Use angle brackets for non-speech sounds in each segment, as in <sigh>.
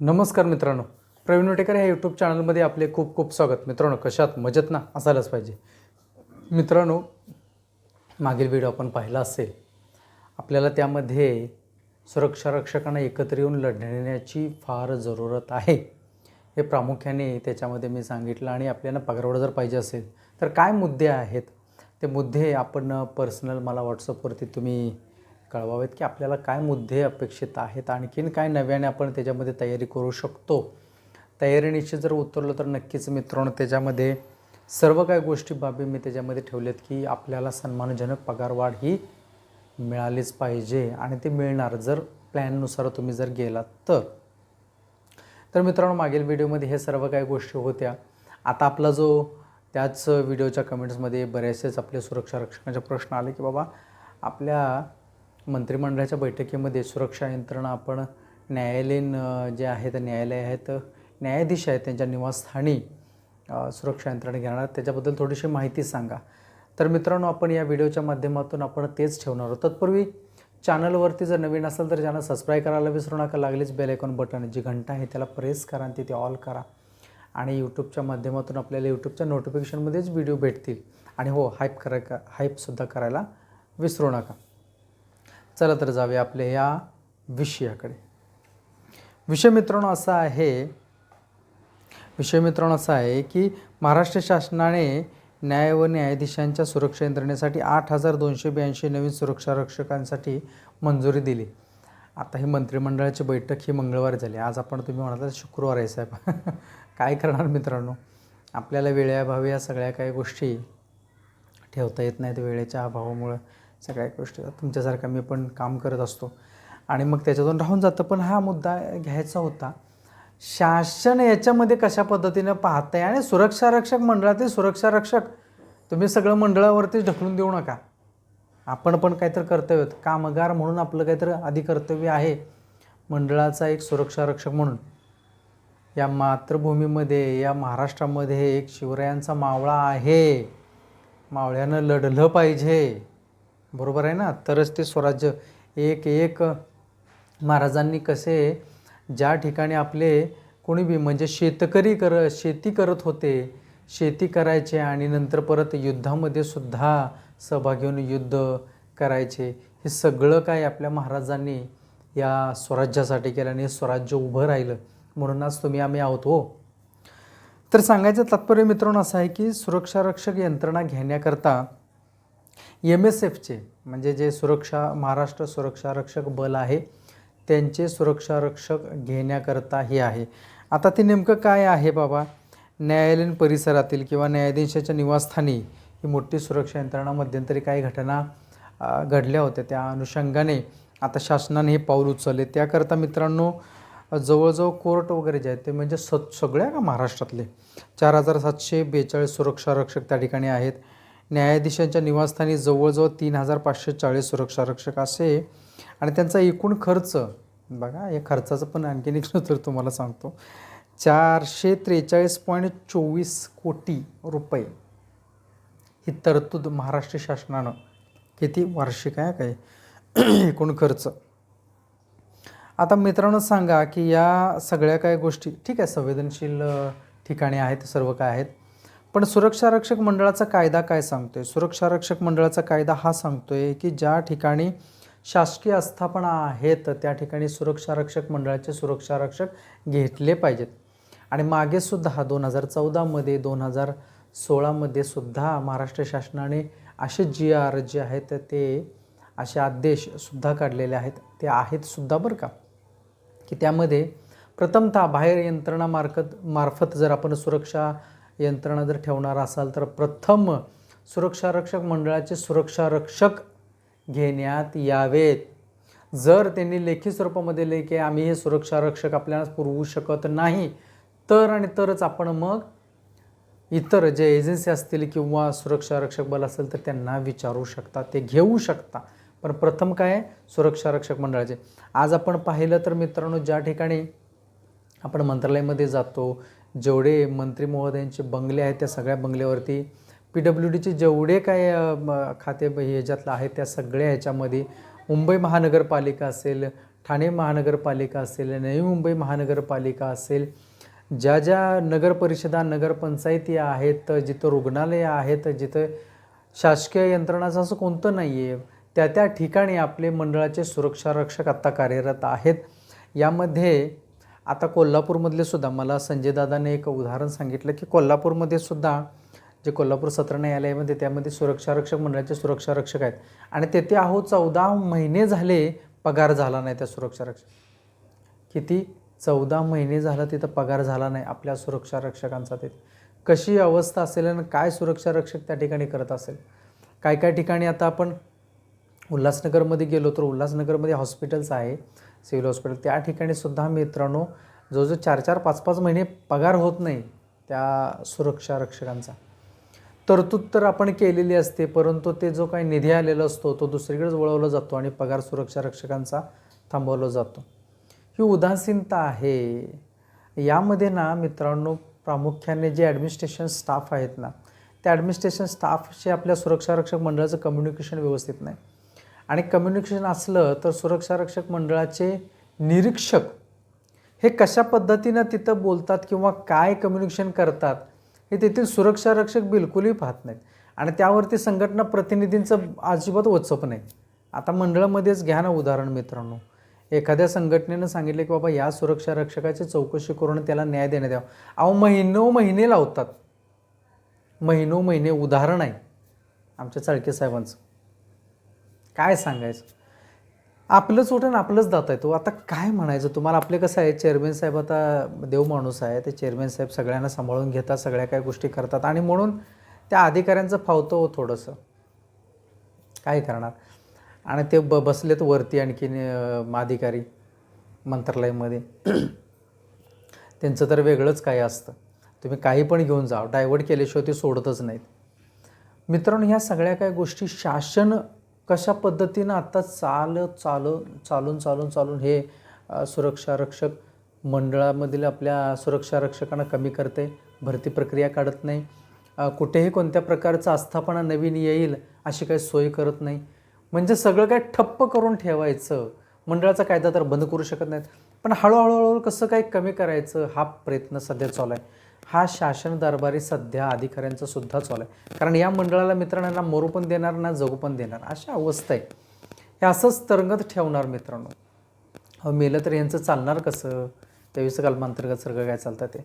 नमस्कार मित्रांनो. प्रवीण वटेकर ह्या यूट्यूब चॅनलमध्ये आपले खूप खूप स्वागत. मित्रांनो कशात मजेत ना? असायलाच पाहिजे. मित्रांनो मागील व्हिडिओ आपण पाहिला असेल. आपल्याला त्यामध्ये सुरक्षा रक्षकांना एकत्र येऊन लढण्याची फार जरूरत आहे. हे प्रामुख्याने त्याच्यामध्ये मी सांगितलं आणि आपल्याला पगारवाढ जर पाहिजे असेल तर काय मुद्दे आहेत? ते मुद्दे आपण पर्सनल मला व्हॉट्सअपवरती तुम्ही कळवावेत की आपल्याला काय मुद्दे अपेक्षित आहेत आणखीन काय नव्याने आपण त्याच्यामध्ये तयारी करू शकतो? तयारीनिशी जर उतरलो तर नक्कीच मित्रांनो त्याच्यामध्ये सर्व काही गोष्टी बाबी मी त्याच्यामध्ये ठेवल्यात की आपल्याला सन्मानजनक पगारवाढ ही मिळालीच पाहिजे आणि ते मिळणार. जर प्लॅननुसार तुम्ही जर गेलात तर. तर मित्रांनो मागील व्हिडिओमध्ये हे सर्व काही गोष्टी होत्या. आता आपला जो त्याच व्हिडिओच्या कमेंट्समध्ये बरेचसेच आपले सुरक्षा रक्षकांचे प्रश्न आले की बाबा आपल्या मंत्रिमंडळाच्या बैठकीमध्ये सुरक्षा यंत्रणा आपण न्यायालयीन जे आहेत न्यायालय आहेत न्यायाधीश आहेत त्यांच्या निवासस्थानी सुरक्षा यंत्रणा घेणार. त्याच्याबद्दल थोडीशी माहिती सांगा. तर मित्रांनो आपण या व्हिडिओच्या माध्यमातून आपण तेच ठेवणार आहोत. तत्पूर्वी चॅनलवरती जर नवीन असेल तर चॅनल सबस्क्राईब करायला विसरू नका. लागलीच बेल आयकॉन बटन जी घंटा आहे त्याला प्रेस करा आणि तिथे ऑल करा. आणि यूट्यूबच्या माध्यमातून आपल्याला यूट्यूबच्या नोटिफिकेशनमध्येच व्हिडिओ भेटतील. आणि हो हाईप करा का हाईपसुद्धा करायला विसरू नका. चला तर जाऊया आपल्या या विषयाकडे. विषय मित्रांनो असा आहे विषय मित्रांनो असा आहे की महाराष्ट्र शासनाने न्याय व न्यायाधीशांच्या सुरक्षा यंत्रणेसाठी आठ हजार दोनशे ब्याऐंशी नवीन सुरक्षा रक्षकांसाठी मंजुरी दिली. आता ही मंत्रिमंडळाची बैठक ही मंगळवारी झाली. आज आपण तुम्ही म्हणाला शुक्रवार आहे साहेब. <laughs> काय करणार मित्रांनो? आपल्याला वेळेअभावी या सगळ्या काही गोष्टी ठेवता येत नाहीत वेळेच्या अभावामुळं. सगळ्या गोष्टी. तुमच्यासारखा मी पण काम करत असतो. आणि मग त्याच्यातून राहून जातं. पण हा मुद्दा घ्यायचा होता. शासन याच्यामध्ये कशा पद्धतीनं पाहतंय? आणि सुरक्षा रक्षक मंडळातील सुरक्षा रक्षक तुम्ही सगळं मंडळावरतीच ढकलून देऊ नका. आपण पण काहीतरी कर्तव्य आहेत. कामगार म्हणून आपलं काहीतरी आधी कर्तव्य आहे. मंडळाचा एक सुरक्षा रक्षक म्हणून. या मातृभूमीमध्ये या महाराष्ट्रामध्ये एक शिवरायांचा मावळा आहे. मावळ्यानं लढलं पाहिजे. बरोबर आहे ना? तरच ते स्वराज्य. एक एक महाराजांनी कसे ज्या ठिकाणी आपले कोणी बी म्हणजे शेतकरी कर शेती करत होते शेती करायचे आणि नंतर परत युद्धामध्ये सुद्धा सहभाग घेऊन युद्ध करायचे हे सगळं काय आपल्या महाराजांनी या स्वराज्यासाठी केलं आणि हे स्वराज्य उभं राहिलं. म्हणून आज तुम्ही आम्ही आहोत हो. तर सांगायचं तात्पर्य मित्रांनो असं आहे की सुरक्षा रक्षक यंत्रणा घेण्याकरता एम एस एफचे म्हणजे जे सुरक्षा महाराष्ट्र सुरक्षा रक्षक बल आहे त्यांचे सुरक्षा रक्षक घेण्याकरता हे आहे. आता ते नेमकं काय आहे बाबा? न्यायालयीन परिसरातील किंवा न्यायाधीशाच्या निवासस्थानी ही मोठी सुरक्षा यंत्रणा मध्यंतरी काही घटना घडल्या होत्या. त्या अनुषंगाने आता शासनाने हे पाऊल उचलले. त्याकरता मित्रांनो जवळजवळ कोर्ट वगैरे जे आहेत ते म्हणजे स सगळ्या का महाराष्ट्रातले चार हजार सातशे बेचाळीस सुरक्षा रक्षक त्या ठिकाणी आहेत. न्यायाधीशांच्या निवासस्थानी जवळजवळ तीन हजार पाचशे चाळीस सुरक्षा रक्षक असे. आणि त्यांचा एकूण खर्च बघा या खर्चाचं पण आणखीन एक तर तुम्हाला सांगतो. चारशे त्रेचाळीस पॉईंट चोवीस कोटी रुपये ही तरतूद महाराष्ट्र शासनानं किती वार्षिक आहे काय? <clears throat> एकूण खर्च. आता मित्रांनो सांगा की या सगळ्या काय गोष्टी ठीक आहे संवेदनशील ठिकाणी आहेत सर्व काय आहेत पण सुरक्षा रक्षक मंडळाचा कायदा काय सांगतोय? सुरक्षा रक्षक मंडळाचा कायदा हा सांगतोय की ज्या ठिकाणी शासकीय आस्थापना आहेत त्या ठिकाणी सुरक्षा रक्षक मंडळाचे सुरक्षा रक्षक घेतले पाहिजेत. आणि मागे सुद्धा दोन हजार चौदामध्ये दोन हजार सोळामध्ये सुद्धा महाराष्ट्र शासनाने असे जी आर जे आहेत ते असे आदेशसुद्धा काढलेले आहेत. ते आहेत सुद्धा बरं का? की त्यामध्ये प्रथमतः बाहेर यंत्रणामार्फत मार्फत जर आपण सुरक्षा यंत्रणा जर ठेवणार असाल तर प्रथम सुरक्षारक्षक मंडळाचे सुरक्षारक्षक घेण्यात यावेत. जर त्यांनी लेखी स्वरूपामध्ये दिले की आम्ही हे सुरक्षारक्षक आपल्याला पुरवू शकत नाही तर आणि तरच आपण मग इतर जे एजन्सी असतील किंवा सुरक्षारक्षक बल असेल तर त्यांना विचारू शकता ते घेऊ शकता. पण प्रथम काय आहे? मंडळाचे. आज आपण पाहिलं तर मित्रांनो ज्या ठिकाणी आपण मंत्रालयामध्ये जातो जेवढे मंत्री महोदयांचे बंगले आहेत त्या सगळ्या बंगल्यावरती पी डब्ल्यू डीचे जेवढे काय खाते ह्याच्यातलं आहे त्या सगळ्या ह्याच्यामध्ये मुंबई महानगरपालिका असेल ठाणे महानगरपालिका असेल नवी मुंबई महानगरपालिका असेल ज्या ज्या नगरपरिषदा नगरपंचायती आहेत जिथं रुग्णालयं आहेत जिथं शासकीय यंत्रणाचं असं कोणतं नाही आहे त्या त्या ठिकाणी आपले मंडळाचे सुरक्षा रक्षक आत्ता कार्यरत आहेत. यामध्ये आता कोल्हापूरमधले सुद्धा मला संजय दादाने एक उदाहरण सांगितलं की कोल्हापूरमध्ये सुद्धा जे कोल्हापूर सत्र न्यायालयामध्ये त्यामध्ये सुरक्षारक्षक मंडळाचे सुरक्षारक्षक आहेत. आणि तेथे अहो चौदा महिने झाले पगार झाला नाही त्या सुरक्षा रक्षक. किती? चौदा महिने झालं तिथं पगार झाला नाही आपल्या सुरक्षारक्षकांचा तिथे. कशी अवस्था असेल आणि काय सुरक्षारक्षक त्या ठिकाणी करत असेल? काय काय ठिकाणी आता आपण उल्हासनगरमध्ये गेलो तर उल्हासनगरमध्ये हॉस्पिटल्स आहे. Civil hospital. त्या ठिकाणी सुद्धा मित्रांनो जो जो चार चार पाच पाच महिने पगार होत नाही त्या सुरक्षा रक्षकांचा. तरतूद तर आपण केलेली असते परंतु ते जो काही निधी आलेला असतो तो दुसरीकडेच वळवला जातो आणि पगार सुरक्षा रक्षकांचा थांबवला जातो. ही उदासीनता आहे. यामध्ये ना मित्रांनो प्रामुख्याने जे ॲडमिनिस्ट्रेशन स्टाफ आहेत ना त्या ॲडमिनिस्ट्रेशन स्टाफशी आपल्या सुरक्षा रक्षक मंडळाचं कम्युनिकेशन व्यवस्थित नाही. आणि कम्युनिकेशन असलं तर सुरक्षारक्षक मंडळाचे निरीक्षक हे कशा पद्धतीनं तिथं बोलतात किंवा काय कम्युनिकेशन करतात हे तेथील सुरक्षारक्षक बिलकुलही पाहत नाहीत. आणि त्यावरती संघटना प्रतिनिधींचं अजिबात वचप नाही. आता मंडळामध्येच घ्या ना उदाहरण मित्रांनो. एखाद्या संघटनेनं सांगितलं की बाबा या सुरक्षा रक्षकाची चौकशी करून त्याला न्याय देण्यात यावा. अहो महिनो महिने लावतात. महिनो महिने उदाहरण आहे आमच्या चाळके साहेबांचं. काय सांगायचं? आपलंच उठून आपलंच जात आहे तो आता काय म्हणायचं? तुम्हाला आपले कसं आहे? चेअरमॅन साहेब आता देव माणूस आहे. ते चेअरमॅन साहेब सगळ्यांना सांभाळून घेतात सगळ्या काही गोष्टी करतात. आणि म्हणून त्या अधिकाऱ्यांचं फावतं हो थोडंसं. काय करणार? आणि ते ब बसलेत वरती आणखीन अधिकारी मंत्रालयामध्ये. <clears throat> त्यांचं तर वेगळंच काय असतं. तुम्ही काही पण घेऊन जा डायव्हर्ट केल्याशिवाय ते सोडतच नाहीत. मित्रांनो ह्या सगळ्या काय गोष्टी शासन कशा पद्धतीनं आता चाल चालून चालून चालून चालून हे सुरक्षा रक्षक मंडळामधील आपल्या सुरक्षा रक्षकांना कमी करते भरती प्रक्रिया काढत नाही. कुठेही कोणत्या प्रकारचा आस्थापना नवीन येईल अशी काही सोय करत नाही. म्हणजे सगळं काय ठप्प करून ठेवायचं. मंडळाचा कायदा तर बंद करू शकत नाहीत. पण हळूहळूहळू हळूहळू कसं काही कमी करायचं हा प्रयत्न सध्या चालू आहे. हा शासन दरबारी सध्या अधिकाऱ्यांचा सुद्धा चालू आहे. कारण या मंडळाला मित्रांनो ना मरू पण देणार ना जगू पण देणार अशा अवस्था आहे. हे असंच तरंगत ठेवणार मित्रांनो. अहो मेलं तर यांचं चालणार कसं? तेवीस कलमांतर्गत सर्ग काय चालतं ते?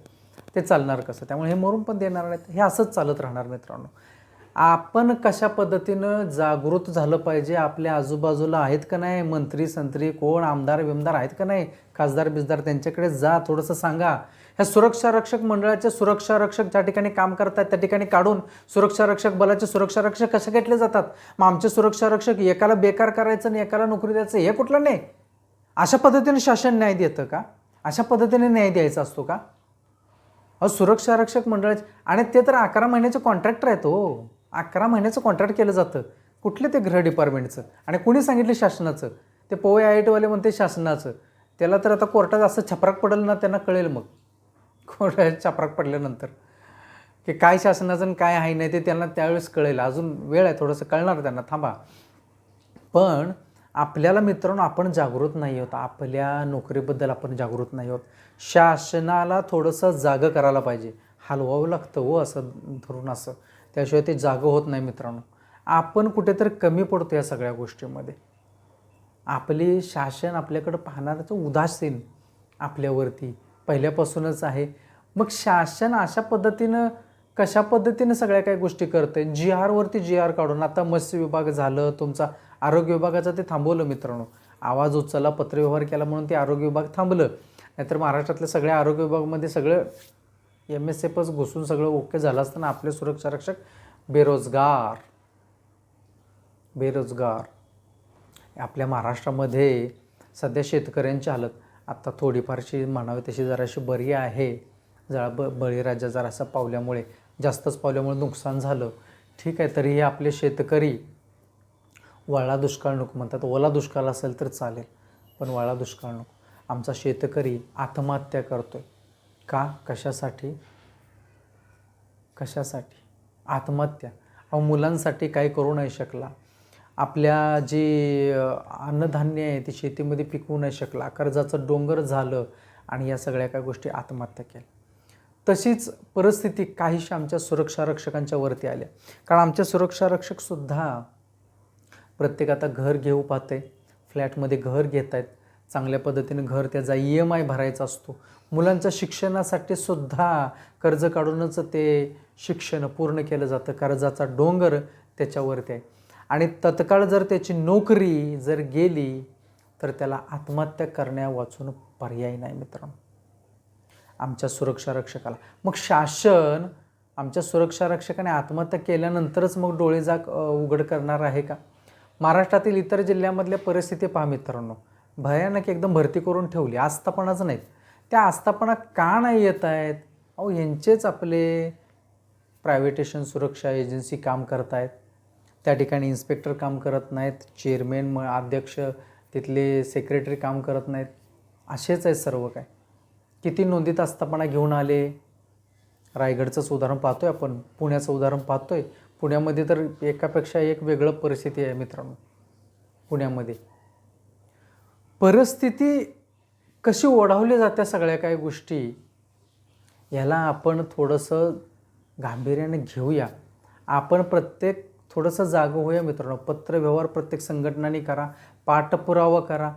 ते चालणार कसं? त्यामुळे हे मरून पण देणार नाहीत. हे असंच चालत राहणार मित्रांनो. आपण कशा पद्धतीनं जागृत झालं पाहिजे? आपल्या आजूबाजूला आहेत का नाही? मंत्री संत्री कोण? आमदार विमदार आहेत का नाही? खासदार बिजदार त्यांच्याकडे जा थोडंसं सांगा. ह्या सुरक्षा रक्षक मंडळाचे सुरक्षा रक्षक ज्या ठिकाणी काम करतात त्या ठिकाणी काढून सुरक्षा रक्षक बलाचे सुरक्षा रक्षक कसे घेतले जातात? मग आमचे सुरक्षा रक्षक एकाला बेकार करायचं आणि एकाला नोकरी द्यायचं हे कुठलं नाही? अशा पद्धतीने शासन न्याय देतं का? अशा पद्धतीने न्याय द्यायचा असतो का? अहो सुरक्षा रक्षक मंडळाचे आणि ते तर अकरा महिन्याचे कॉन्ट्रॅक्टर आहेत हो. अकरा महिन्याचं कॉन्ट्रॅक्ट केलं जातं. कुठले ते गृह डिपार्टमेंटचं? आणि कुणी सांगितलं शासनाचं? ते पोय आय आय टीवाले म्हणते शासनाचं. त्याला तर आता कोर्टात असं छपराक पडेल ना त्यांना कळेल मग. कोर्टात चापराक पडल्यानंतर. की काय शासनाचं आणि काय आहे नाही ते त्यांना त्यावेळेस कळेल. अजून वेळ आहे थोडंसं कळणार त्यांना. थांबा. पण आपल्याला मित्रांनो आपण जागृत नाही आहोत. आपल्या नोकरीबद्दल आपण जागृत नाही आहोत. शासनाला थोडंसं जागं करायला पाहिजे. हलवावं लागतं हो असं धरून असं. त्याशिवाय ते जागं होत नाही मित्रांनो. आपण कुठेतरी कमी पडतो या सगळ्या गोष्टीमध्ये. आपली शासन आपल्याकडं पाहणारचं उदासीन आपल्यावरती. पहिल्यापासूनच आहे. मग शासन अशा पद्धतीनं कशा पद्धतीनं सगळ्या काही गोष्टी करते जी आरवरती जी आर काढून. आता मत्स्य विभाग झालं तुमचा आरोग्य विभागाचं ते थांबवलं मित्रांनो. आवाज उचलला पत्रव्यवहार केला म्हणून ते आरोग्य विभाग थांबलं. नाहीतर महाराष्ट्रातल्या सगळ्या आरोग्य विभागामध्ये सगळं एम एस एफच घुसून सगळं ओके झालं असताना आपले सुरक्षा रक्षक बेरोजगार. बेरोजगार. आपल्या महाराष्ट्रामध्ये सध्या शेतकऱ्यांची हालत. आत्ता थोडीफारशी म्हणावी तशी जराशी बरी आहे. जरा ब बळीराजा जरासा पावल्यामुळे जास्तच पावल्यामुळे नुकसान झालं. ठीक आहे तरीही आपले शेतकरी वाळा दुष्काळ नको म्हणतात. ओला दुष्काळ असेल तर चालेल पण वाळा दुष्काळ नको. आमचा शेतकरी आत्महत्या करतो आहे का? कशासाठी? कशासाठी? आत्महत्या. अहो मुलांसाठी काही करू नाही शकला. आपल्या जी अन्नधान्य आहे ते शेतीमध्ये पिकवू नाही शकला कर्जाचं डोंगर झालं आणि या सगळ्या काय गोष्टी आत्महत्या केल्या. तशीच परिस्थिती काहीशा आमच्या सुरक्षा रक्षकांच्या वरती आल्या. कारण आमचे सुरक्षा रक्षकसुद्धा प्रत्येक आता घर घेऊ पाहते फ्लॅटमध्ये घर घेत आहेत चांगल्या पद्धतीने घर त्याचा ई एम आय भरायचा असतो. मुलांच्या शिक्षणासाठी सुद्धा कर्ज काढूनच ते शिक्षण पूर्ण केलं जातं. कर्जाचा डोंगर त्याच्यावरती आहे. आणि तत्काळ जर त्याची नोकरी जर गेली तर त्याला आत्महत्या करण्या वाचून पर्याय नाही मित्रांनो. आमच्या सुरक्षा रक्षकाला. मग शासन आमच्या सुरक्षा रक्षकाने आत्महत्या केल्यानंतरच मग डोळे जाग उघड करणार आहे का? महाराष्ट्रातील इतर जिल्ह्यामधल्या परिस्थिती पहा मित्रांनो. भयानक एकदम भरती करून ठेवली. आस्थापनाच नाहीत. त्या आस्थापना का नाही येत आहेत? अहो यांचेच आपले प्रायव्हेटेशन सुरक्षा एजन्सी काम करत आहेत त्या ठिकाणी इन्स्पेक्टर काम करत नाहीत चेअरमॅन म अध्यक्ष तिथले सेक्रेटरी काम करत नाहीत. असेच आहेत सर्व काय. किती नोंदीत आस्थापना घेऊन आले? रायगडचंच उदाहरण पाहतो आहे आपण. पुण्याचं उदाहरण पाहतो आहे पुण्यामध्ये तर एकापेक्षा एक वेगळं परिस्थिती आहे मित्रांनो. पुण्यामध्ये. परिस्थिती कशी ओढावली जाते सगळ्या काही गोष्टी याला आपण थोडंसं गांभीर्याने घेऊया. आपण प्रत्येक थोडंसं जागं होऊया मित्रांनो. पत्रव्यवहार प्रत्येक संघटनांनी करा पाठपुरावा करा.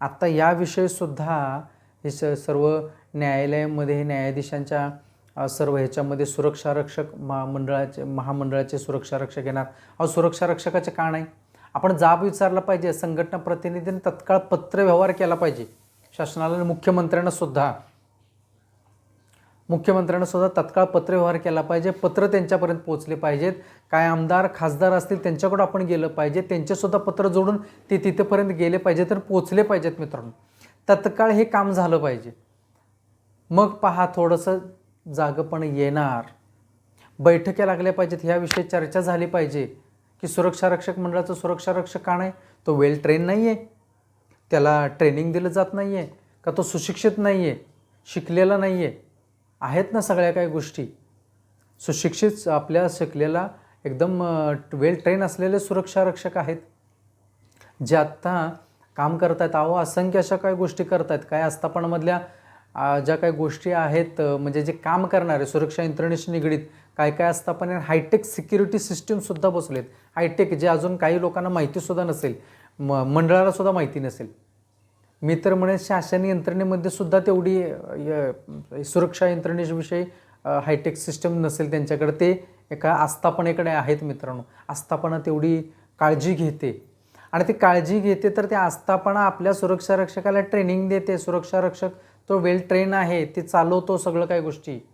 आत्ता याविषयीसुद्धा हे स सर्व न्यायालयामध्ये न्यायाधीशांच्या सर्व ह्याच्यामध्ये सुरक्षा रक्षक महामंडळाचे सुरक्षा रक्षक येणार. अहो सुरक्षा रक्षकाचे का नाही? आपण जाब विचारला पाहिजे. संघटना प्रतिनिधींनी तत्काळ पत्रव्यवहार केला पाहिजे. शासनाला आणि मुख्यमंत्र्यांना सुद्धा. मुख्यमंत्र्यांना सुद्धा तत्काळ पत्रव्यवहार केला पाहिजे. पत्र त्यांच्यापर्यंत पोहोचले पाहिजेत. काय आमदार खासदार असतील त्यांच्याकडं आपण गेलं पाहिजे. त्यांचेसुद्धा पत्र जोडून ते तिथेपर्यंत गेले पाहिजे तर पोचले पाहिजेत मित्रांनो. तत्काळ हे काम झालं पाहिजे. मग पहा थोडंसं जागपण येणार. बैठक्या लागल्या पाहिजेत. ह्याविषयी चर्चा झाली पाहिजे. की सुरक्षा रक्षक मंडळाचं सुरक्षा रक्षक का नाही? तो वेल ट्रेन नाही आहे त्याला ट्रेनिंग दिलं जात नाही आहे का तो सुशिक्षित नाही आहे शिकलेला नाही आहे आहेत ना सगळ्या काही गोष्टी. सुशिक्षित आपल्या शिकलेला एकदम वेल ट्रेन असलेले सुरक्षा रक्षक आहेत. जे आत्ता काम करत आहेत अहो असंख्य अशा काही गोष्टी करत आहेत काय आस्थापनामधल्या ज्या काही गोष्टी आहेत म्हणजे जे काम करणारे सुरक्षा यंत्रणेशी निगडीत काय काय आस्थापने हायटेक सिक्युरिटी सिस्टीमसुद्धा बसलेत हायटेक जे अजून काही लोकांना माहितीसुद्धा नसेल म मंडळालासुद्धा माहिती नसेल. मी तर म्हणे शासन यंत्रणेमध्ये सुद्धा तेवढी य- सुरक्षा यंत्रणेविषयी हायटेक सिस्टम नसेल त्यांच्याकडे. ते एका आस्थापनेकडे आहेत मित्रांनो. आस्थापना तेवढी काळजी घेते. आणि ती काळजी घेते तर ते आस्थापना आपल्या सुरक्षा रक्षकाला ट्रेनिंग देते. सुरक्षा रक्षक तो वेल ट्रेन आहे ते चालवतो सगळं काही गोष्टी.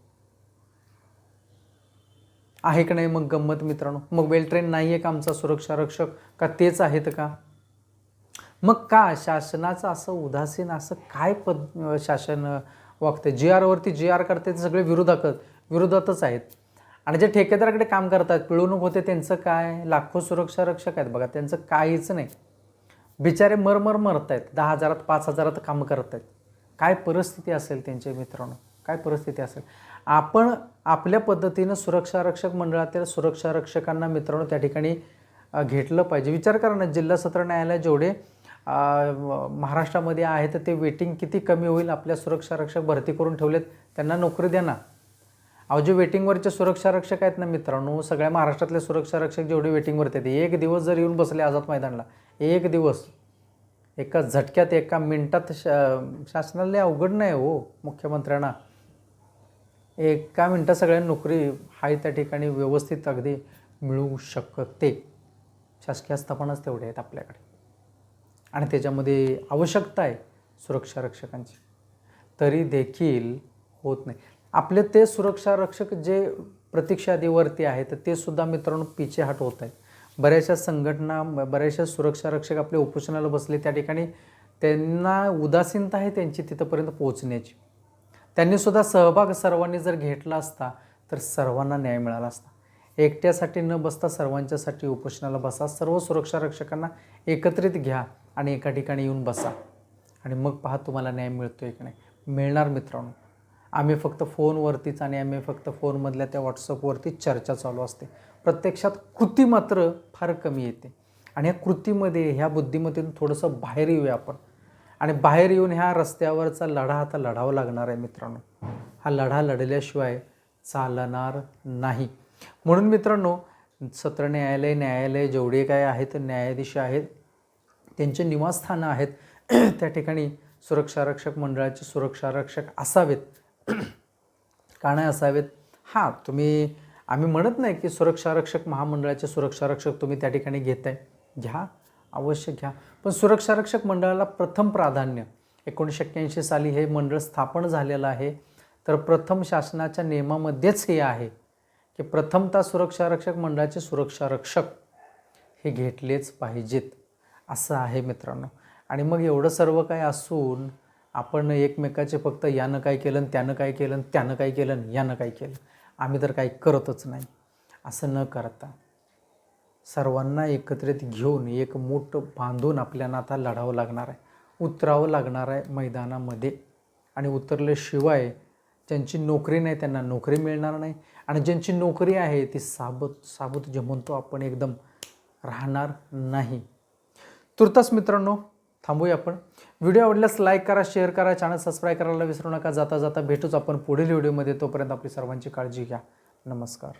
आहे का नाही मग गंमत मित्रांनो? मग वेल ट्रेन नाही आहे का आमचा सुरक्षा रक्षक? का तेच आहेत का? मग का शासनाचं असं उदासीन असं काय पद शासन वागतं वागते जी आरवरती जी आर करते ते सगळे विरोधक विरोधातच आहेत. आणि जे ठेकेदाराकडे काम करतात पिळवणूक होते त्यांचं काय? लाखो सुरक्षा रक्षक आहेत. बघा त्यांचं काहीच नाही. बिचारे मरमर मरत आहेत दहा हजारात पाच हजारात काम करत आहेत काय परिस्थिती असेल त्यांच्या मित्रांनो? काय परिस्थिती असेल? आपण आपल्या पद्धतीनं सुरक्षा रक्षक मंडळातील सुरक्षा रक्षकांना मित्रांनो त्या ठिकाणी घेतलं पाहिजे. विचार करा ना जिल्हा सत्र न्यायालय जेवढे महाराष्ट्रामध्ये आहे तर ते वेटिंग किती कमी होईल? आपल्या सुरक्षा रक्षक भरती करून ठेवलेत. त्यांना नोकरी द्या ना. अहो जे वेटिंगवरचे सुरक्षा रक्षक आहेत ना मित्रांनो सगळ्या महाराष्ट्रातले सुरक्षा रक्षक जेवढे वेटिंगवरती आहेत एक दिवस जर येऊन बसले आझाद मैदानला एक दिवस. एका झटक्यात एका मिनटात शा शासनाला अवघड नाही हो मुख्यमंत्र्यांना. एका मिनटात सगळ्या नोकरी हाय त्या ठिकाणी व्यवस्थित अगदी मिळू शकते. शासकीय आस्थापनाच तेवढे आहेत आपल्याकडे. आणि त्याच्यामध्ये आवश्यकता आहे सुरक्षा रक्षकांची तरी देखील होत नाही. आपले ते सुरक्षा रक्षक जे प्रतीक्षादीवरती आहेत ते सुद्धा मित्रांनो पिछेहाट होत आहेत. बऱ्याचशा संघटना बऱ्याचशा सुरक्षा रक्षक आपले उपोषणाला बसले त्या ठिकाणी. त्यांना उदासीनता आहे त्यांची तिथंपर्यंत पोहोचण्याची. त्यांनी सुद्धा सहभाग सर्वांनी जर घेतला असता तर सर्वांना न्याय मिळाला असता. एकट्यासाठी न बसता सर्वांच्यासाठी उपोषणाला बसा. सर्व सुरक्षा रक्षकांना एकत्रित घ्या. आणि एका ठिकाणी येऊन बसा. आणि मग पहा तुम्हाला न्याय मिळतो आहे की नाही. मिळणार मित्रांनो. आम्ही फक्त फोनवरतीच आणि आम्ही फक्त फोनमधल्या त्या व्हॉट्सअपवरती चर्चा चालू असते. प्रत्यक्षात कृती मात्र फार कमी येते. आणि या कृतीमध्ये ह्या बुद्धिमत्तेतून थोडंसं बाहेर येऊया आपण. आणि बाहेर येऊन ह्या रस्त्यावरचा लढा आता लढावा लागणार आहे मित्रांनो. हा लढा लढल्याशिवाय चालणार नाही. म्हणून मित्रांनो सत्र न्यायालय न्यायालय जेवढे काय आहेत न्यायाधीश आहेत त्यांचे निवासस्थानं आहेत. <clears throat> त्या ठिकाणी सुरक्षारक्षक मंडळाचे सुरक्षारक्षक असावेत. <clears throat> का नाही असावेत. हां तुम्ही आम्ही म्हणत नाही की सुरक्षारक्षक महामंडळाचे सुरक्षारक्षक तुम्ही त्या ठिकाणी घेताय. घ्या अवश्य घ्या. पण सुरक्षारक्षक मंडळाला प्रथम प्राधान्य एकोणीसशे एक्क्याऐंशी साली हे मंडळ स्थापन झालेलं आहे. तर प्रथम शासनाच्या नियमामध्येच हे आहे की प्रथमतः सुरक्षारक्षक मंडळाचे सुरक्षारक्षक हे घेतलेच पाहिजेत. असं आहे मित्रांनो. आणि मग एवढं सर्व काय असून आपण एकमेकाचे फक्त यानं काय केलं आणि त्यानं काय केलं आणि त्यानं काय केलं आणि यानं काय केलं आम्ही तर काही करतच नाही. असं न करता सर्वांना एकत्रित घेऊन एक मूठ बांधून आपल्याला आता लढावं लागणार आहे. उतरावं लागणार आहे मैदानामध्ये. आणि उतरल्याशिवाय ज्यांची नोकरी नाही त्यांना नोकरी मिळणार नाही. आणि ज्यांची नोकरी आहे ती साबत साबूत जे म्हणतो आपण एकदम राहणार नाही. तुर्तास मित्रांनो थांबूया आपण. व्हिडिओ आवडल्यास लाईक करा शेअर करा चॅनल सबस्क्राईब करायला विसरू नका. जाता जाता भेटूच आपण पुढील व्हिडिओमध्ये. तोपर्यंत आपली सर्वांची काळजी घ्या. नमस्कार.